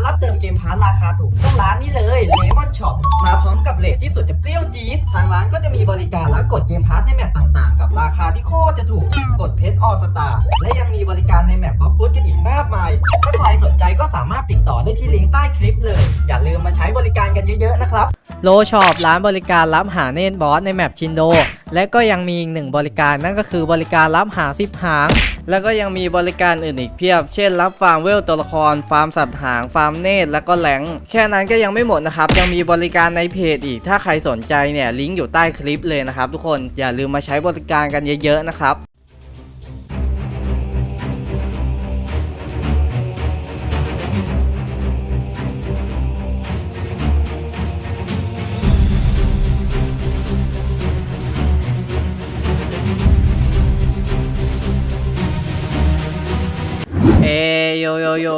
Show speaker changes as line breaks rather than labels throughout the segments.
ารับเติมเกมพาร์ทราคาถูกต้องร้านนี้เลยเลมอนช็อปมาพร้อมกับเลทที่สุดจะเปรี้ยวจี๊ดทางร้านก็จะมีบริการรับกดเกมพาร์ทในแมปต่างๆ กับราคาที่โคตรจะถูกกดเพชรออสตาและยังมีบริการในแมปบล็อกฟุตกันอีกมากมาย ถ้าใครสนใจก็สามารถติดต่อได้ที่ลิงก์ใต้คลิปเลย อย่าลืมมาใช้บริการกันเยอะๆนะครับโลช็อปร้านบริการรับหาเนตบอสในแมปชินโด และก็ยังมีอีกหนึ่งบริการนั่นก็คือบริการรับหาสิบหาง แล้วก็ยังมีบริการอื่นอีกเพียบ เช่น รับฟาร์มเวลตัวละคร ฟาร์มสัตว์หาง ฟาร์มเนตแล้วก็แหลง แค่นั้นก็ยังไม่หมดนะครับ ยังมีบริการในเพจอีก ถ้าใครสนใจเนี่ยลิงก์อยู่ใต้คลิปเลยนะครับทุกคน อย่าลืมมาใช้บริการกันเยอะๆนะครับ โยโยโย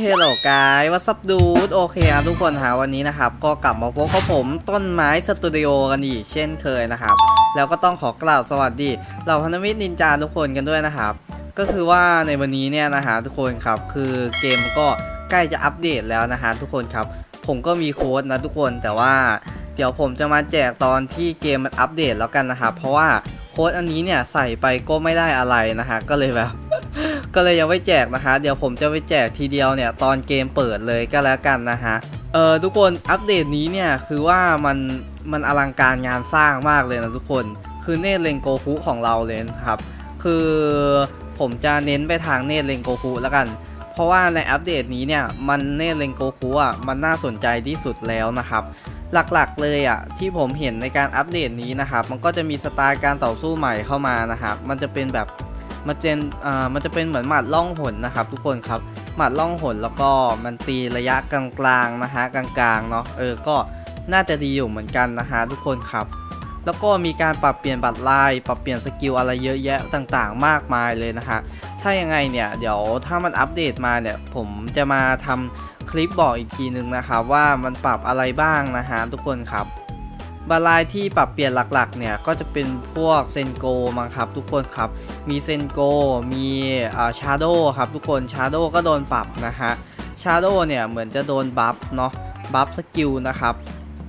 เฮลโลกายวัสับดูดโอเคครับทุกคนหาวันนี้นะครับ ก็กลับมาพบกับผมต้นไม้สตูดิโอกันอีกเช่นเคยนะครับ แล้วก็ต้องขอกล่าวสวัสดีเหล่าพันธมิตรนินจาทุกคนกันด้วยนะครับ ก็คือว่าในวันนี้เนี่ยนะฮะทุกคนครับ คือเกมก็ใกล้จะอัปเดตแล้วนะฮะทุกคนครับ ผมก็มีโค้ดนะทุกคนแต่ว่าเดี๋ยวผมจะมาแจกตอนที่เกมมันอัปเดตแล้วกันนะครับเพราะว่าโค้ดอันนี้เนี่ยใส่ไปก็ไม่ได้อะไรนะฮะก็เลยแบบ ก็เลยยังไม่แจกนะฮะ เดี๋ยวผมจะไปแจกทีเดียวเนี่ยตอนเกมเปิดเลยก็แล้วกันนะฮะ เออทุกคนอัปเดตนี้เนี่ยคือว่ามันมันอลังการงานสร้างมากเลยนะทุกคน คือเนตเลงโกคุของเราเลยครับ คือผมจะเน้นไปทางเนตเลงโกคุแล้วกัน เพราะว่าในอัปเดตนี้เนี่ยมันเนตเลงโกคุอะมันน่าสนใจที่สุดแล้วนะครับหลักๆเลยอะที่ผมเห็นในการอัปเดตนี้นะครับ มันก็จะมีสไตล์การต่อสู้ใหม่เข้ามานะครับ มันจะเป็นแบบ มันเจนอ่ามันจะเป็นเหมือนหมัดล่องหนนะครับ ทุกคนครับหมัดล่องหนแล้วก็มันตีระยะกลางๆนะฮะกลางๆเนาะเออก็น่าจะดีอยู่เหมือนกันนะฮะทุกคนครับ แล้วก็มีการปรับเปลี่ยนบัตรลาย ปรับเปลี่ยนสกิลอะไรเยอะแยะต่างๆ มากมายเลยนะฮะถ้ายังไงเนี่ยเดี๋ยวถ้ามันอัปเดตมาเนี่ยผมจะมาทำคลิปบอกอีกทีนึงนะครับว่ามันปรับอะไรบ้างนะฮะทุกคนครับ บัตรลายที่ปรับเปลี่ยนหลักๆเนี่ยก็จะเป็นพวกเซนโกมั้งครับทุกคนครับ มีเซนโก มีอ่าชาโดครับทุกคนชาโดก็โดนปรับนะฮะชาโดเนี่ยเหมือนจะโดนบัฟเนาะบัฟสกิลนะครับ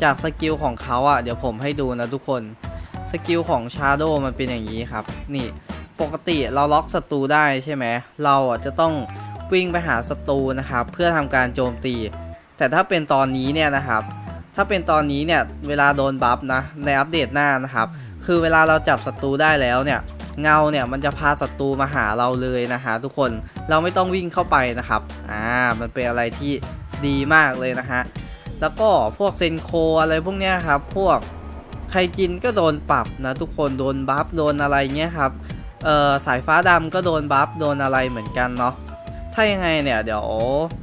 จากสกิลของเขาอะ่ะเดี๋ยวผมให้ดูนะทุกคนสกิลของชาโดมันเป็นอย่างนี้ครับ นี่ปกติเราล็อกศัตรูได้ใช่ไหมเราอะจะต้องวิ่งไปหาศัตรูนะครับ เพื่อทำการโจมตี แต่ถ้าเป็นตอนนี้เนี่ยนะครับ ถ้าเป็นตอนนี้เนี่ยเวลาโดนบัฟนะในอัปเดตหน้านะครับ คือเวลาเราจับศัตรูได้แล้วเนี่ยเงาเนี่ยมันจะพาศัตรูมาหาเราเลยนะฮะทุกคนเราไม่ต้องวิ่งเข้าไปนะครับอ่ามันเป็นอะไรที่ดีมากเลยนะฮะแล้วก็พวกเซนโคอะไรพวกเนี้ยครับพวกใครจินก็โดนปรับนะทุกคนโดนบัฟโดนอะไรเงี้ยครับเอ่อสายฟ้าดำก็โดนบัฟโดนอะไรเหมือนกันเนาะถ้ายังไงเนี่ยเดี๋ยว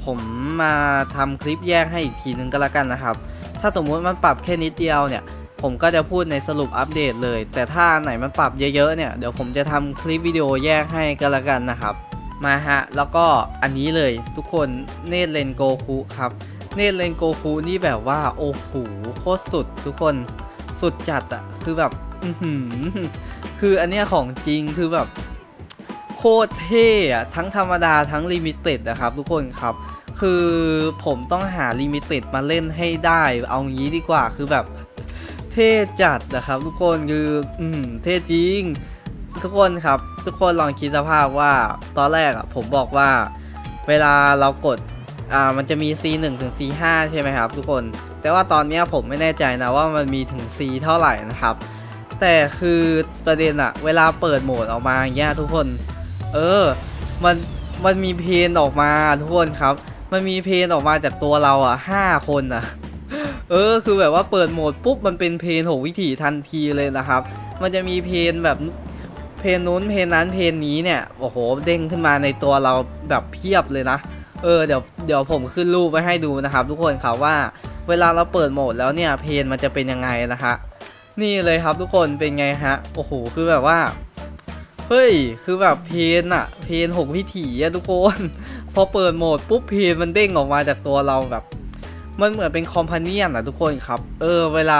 ผมมาทำคลิปแยกให้อีกทีนึงก็แล้วกันนะครับ ถ้าสมมุติมันปรับแค่นิดเดียวเนี่ย ผมก็จะพูดในสรุปอัปเดตเลย แต่ถ้าไหนมันปรับเยอะๆเนี่ยเดี๋ยวผมจะทำคลิปวิดีโอแยกให้ก็แล้วกันนะครับ มาฮะ แล้วก็อันนี้เลยทุกคนเนตเลนโกคุครับ เนตเลนโกคุนี่แบบว่าโอ้โหโคตรสุดทุกคนสุดจัดอะคือแบบคืออันเนี้ยของจริงคือแบบโคตรเท่อะทั้งธรรมดาทั้งลิมิเต็ดนะครับทุกคนครับ คือผมต้องหาลิมิเต็ดมาเล่นให้ได้ เอางี้ดีกว่าคือแบบเท่จัดนะครับทุกคนคืออืมเท่จริง ทุกคนครับทุกคนลองคิดสภาพว่าตอนแรกอะผมบอกว่า เวลาเรากดอ่ามันจะมี C1 ถึง C5 ใช่ไหมครับ ทุกคน แต่ว่าตอนนี้ผมไม่แน่ใจนะว่ามันมีถึง C เท่าไหร่นะครับ แต่คือประเด็นอะเวลาเปิดโหมดออกมาอย่างเงี้ยทุกคน เออ มันมันมีเพนออกมาทุกคนครับ มันมีเพนออกมาจากตัวเราอะห้าคนอะ เออคือแบบว่าเปิดโหมดปุ๊บมันเป็นเพนหกวิถีทันทีเลยนะครับ มันจะมีเพนแบบเพนนู้นเพนนั้นเพนนี้เนี่ยโอ้โหเด้งขึ้นมาในตัวเราแบบเพียบเลยนะ เออเดี๋ยวเดี๋ยวผมขึ้นรูปไว้ให้ดูนะครับ ทุกคนครับว่าเวลาเราเปิดโหมดแล้วเนี่ยเพนมันจะเป็นยังไงนะฮะนี่เลยครับทุกคนเป็นไงฮะโอ้โหคือแบบว่า เฮ้ย คือแบบเพนอะเพนหกวิถีอะทุกคน พอเปิดโหมดปุ๊บเพนมันเด้งออกมาจากตัวเราแบบ มันเหมือนเป็นคอมพานียนอะทุกคนครับ เออ เวลา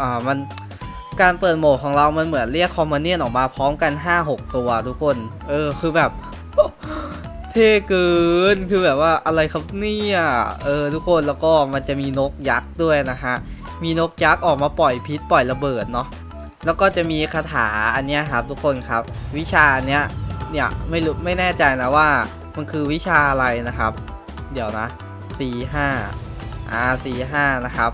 อ่า มันการเปิดโหมดของเรา มันเหมือนเรียกคอมพานียนออกมาพร้อมกัน 5-6 ตัวทุกคน เออ คือแบบ เท่เกิน คือแบบว่าอะไรครับเนี่ย เออ ทุกคน แล้วก็มันจะมีนกยักษ์ด้วยนะฮะ มีนกยักษ์ออกมาปล่อยพิษปล่อยระเบิดเนาะ แล้วก็จะมีคาถาอันนี้ครับทุกคนครับ วิชาอันเนี้ยเนี่ยไม่รู้ไม่แน่ใจนะว่ามันคือวิชาอะไรนะครับ เดี๋ยวนะ C5 อ่า C5 นะครับ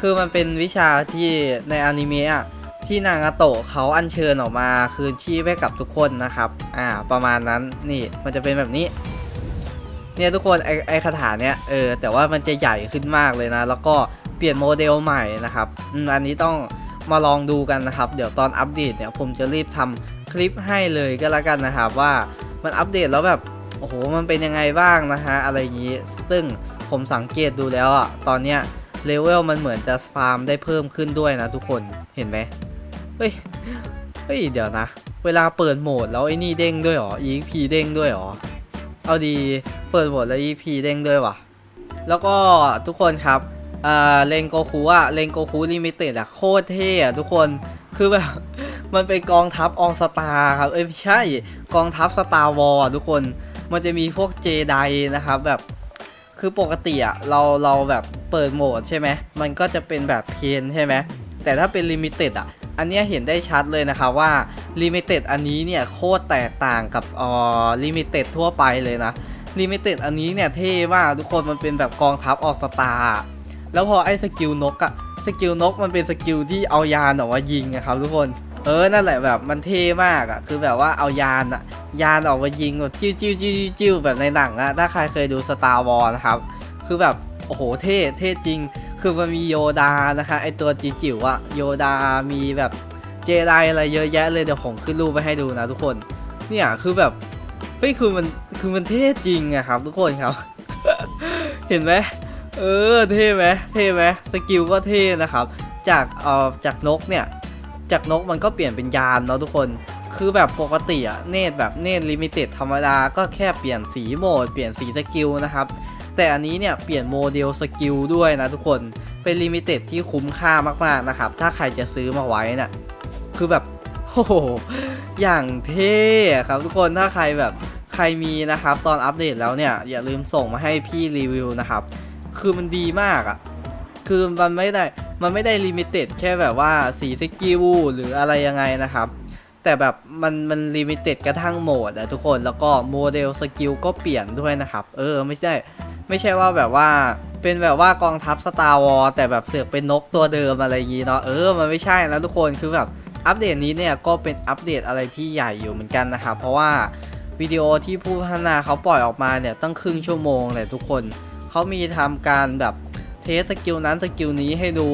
คือมันเป็นวิชาที่ในอนิเมะที่นางาโตะเขาอัญเชิญออกมาคืนชีพให้กับทุกคนนะครับ อ่า ประมาณนั้นนี่มันจะเป็นแบบนี้ เนี่ยทุกคนไอไอคาถาเนี้ยเออแต่ว่ามันจะใหญ่ขึ้นมากเลยนะ แล้วก็เปลี่ยนโมเดลใหม่นะครับ อืมอันนี้ต้อง มาลองดูกันนะครับ เดี๋ยวตอนอัปเดตเนี่ยผมจะรีบทำคลิปให้เลยก็แล้วกันนะครับว่ามันอัปเดตแล้วแบบโอ้โหมันเป็นยังไงบ้างนะฮะอะไรอย่างนี้ ซึ่งผมสังเกตดูแล้วอะตอนเนี้ยเลเวลมันเหมือนจะฟาร์มได้เพิ่มขึ้นด้วยนะทุกคนเห็นไหมเฮ้ยเฮ้ยเดี๋ยวนะ เวลาเปิดโหมดแล้วไอ้นี่เด้งด้วยหรอ EXP เด้งด้วยหรอ เอาดีเปิดโหมดแล้ว EP เด้งด้วยว่ะแล้วก็ทุกคนครับ อ่าเลนโกคูอะเลนโกคูลิมิเต็ดอะโคตรเท่อะทุกคนคือแบบมันเป็นกองทัพอองสตาร์ครับเอ้ยไม่ใช่กองทัพสตาร์วอลทุกคนมันจะมีพวกเจไดนะครับแบบคือปกติอะเราเราแบบเปิดโหมดใช่ไหมมันก็จะเป็นแบบเพนใช่ไหมแต่ถ้าเป็นลิมิเต็ดอะอันเนี้ยเห็นได้ชัดเลยนะครับว่าลิมิเต็ดอันนี้เนี่ยโคตรแตกต่างกับอ่อลิมิเต็ดทั่วไปเลยนะลิมิเต็ดอันนี้เนี่ยเท่มากทุกคนมันเป็นแบบกองทัพออกสตาร์ แล้วพอไอ้สกิลนกอะสกิลนกมันเป็นสกิลที่เอายานออกมายิงอะครับทุกคนเออ นั่นแหละแบบมันเท่มากอะคือแบบว่าเอายานอะยานออกมายิงแบบจิ้วจิ้วจิ้วจิ้วแบบในหนังอะถ้าใครเคยดูสตาร์วอลนะครับ คือแบบ โอ้โห เท่ เท่จริง คือมันมีโยดานะคะ ไอตัวจิ๋วอะโยดา มีแบบเจไดอะไรเยอะแยะเลย เดี๋ยวผมขึ้นรูปไปให้ดูนะทุกคน เนี่ย คือแบบ เฮ้ย คือมัน คือมันเท่จริงอะครับ ทุกคนครับ เห็นไหม เออเท่ไหมเท่ไหมสกิลก็เท่นะครับ จากเอ่อจากนกเนี่ย จากนกมันก็เปลี่ยนเป็นยานเนาะทุกคน คือแบบปกติอะเนตแบบเนตลิมิเต็ดธรรมดาก็แค่เปลี่ยนสีโหมด เปลี่ยนสีสกิลนะครับ แต่อันนี้เนี่ยเปลี่ยนโมเดลสกิลด้วยนะทุกคน เป็นลิมิเต็ดที่คุ้มค่ามากๆนะครับ ถ้าใครจะซื้อมาไว้น่ะ คือแบบโอ้โหอย่างเท่อะครับทุกคนถ้าใครแบบใครมีนะครับ ตอนอัปเดตแล้วเนี่ย อย่าลืมส่งมาให้พี่รีวิวนะครับ คือมันดีมากอะ่ะ คือมันไม่ได้ มันไม่ได้ลิมิเต็ดแค่แบบว่าสีสกิลหรืออะไรยังไงนะครับ แต่แบบมันมันลิมิเต็ดกระทั่งโหมดอะทุกคน แล้วก็โมเดลสกิลก็เปลี่ยนด้วยนะครับ เออไม่ใช่ไม่ใช่ว่าแบบว่าเป็นแบบว่ากองทัพสตาร์วอลแต่แบบเสือกเป็นนกตัวเดิมอะไรอย่างงี้เนาะ เออมันไม่ใช่นะทุกคน คือแบบอัปเดตนี้เนี่ยก็เป็นอัปเดตอะไรที่ใหญ่อยู่เหมือนกันนะครับ เพราะว่าวิดีโอที่ผู้พัฒนาเขาปล่อยออกมาเนี่ยตั้งครึ่งชั่วโมงเลยทุกคน เขามีทำการแบบเทสสกิลนั้นสกิลนี้ให้ดู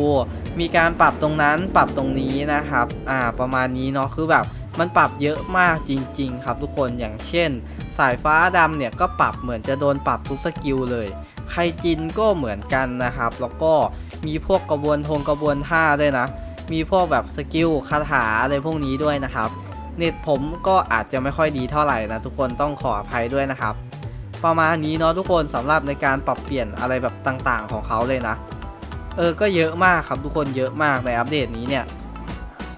มีการปรับตรงนั้นปรับตรงนี้นะครับ อ่าประมาณนี้เนาะคือแบบมันปรับเยอะมากจริง ๆ ครับทุกคนอย่างเช่น สายฟ้าดำเนี่ยก็ปรับเหมือนจะโดนปรับทุกสกิลเลยไคจินก็เหมือนกันนะครับ แล้วก็มีพวกกระบวนทงกระบวนท่าด้วยนะ มีพวกแบบสกิลคาถาอะไรพวกนี้ด้วยนะครับ เน็ตผมก็อาจจะไม่ค่อยดีเท่าไหร่นะทุกคนต้องขออภัยด้วยนะครับ ประมาณนี้เนาะทุกคนสำหรับในการปรับเปลี่ยนอะไรแบบต่างๆ ของเขาเลยนะ เออก็เยอะมากครับทุกคนเยอะมากในอัปเดตนี้เนี่ย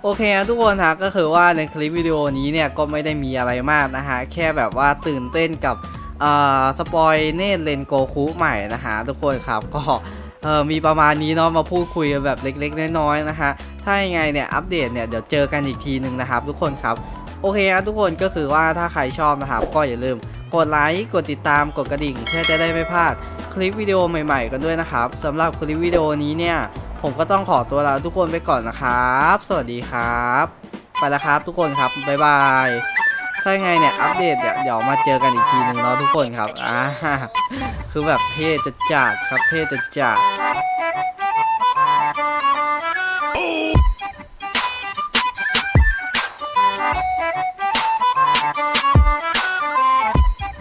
โอเคนะทุกคนฮะก็คือว่าในคลิปวิดีโอนี้เนี่ยก็ไม่ได้มีอะไรมากนะฮะแค่แบบว่าตื่นเต้นกับอ่าสปอยเนตเลนโกคุใหม่นะฮะทุกคนครับก็เออมีประมาณนี้เนาะมาพูดคุยแบบเล็กๆ น้อยๆนะฮะถ้ายังไงเนี่ยอัปเดตเนี่ยเดี๋ยวเจอกันอีกทีหนึ่งนะครับ ทุกคนครับโอเคครับทุกคนก็คือว่าถ้าใครชอบนะครับก็อย่าลืม ดไลค์ กดติดตาม กดกระดิ่ง เพื่อจะได้ไม่พลาดคลิปวิดีโอใหม่ๆ กันด้วยนะครับสำหรับคลิปวิดีโอนี้เนี่ย ผมก็ต้องขอตัวลาทุกคนไปก่อนนะครับ สวัสดีครับ ไปแล้วครับทุกคนครับ บ๊ายบาย ถ้าไงเนี่ยอัปเดตเดี๋ยวเดี๋ยวมาเจอกันอีกทีหนึ่งเนาะทุกคนครับอ่าคือแบบเท่จะจัดครับเท่จะจัด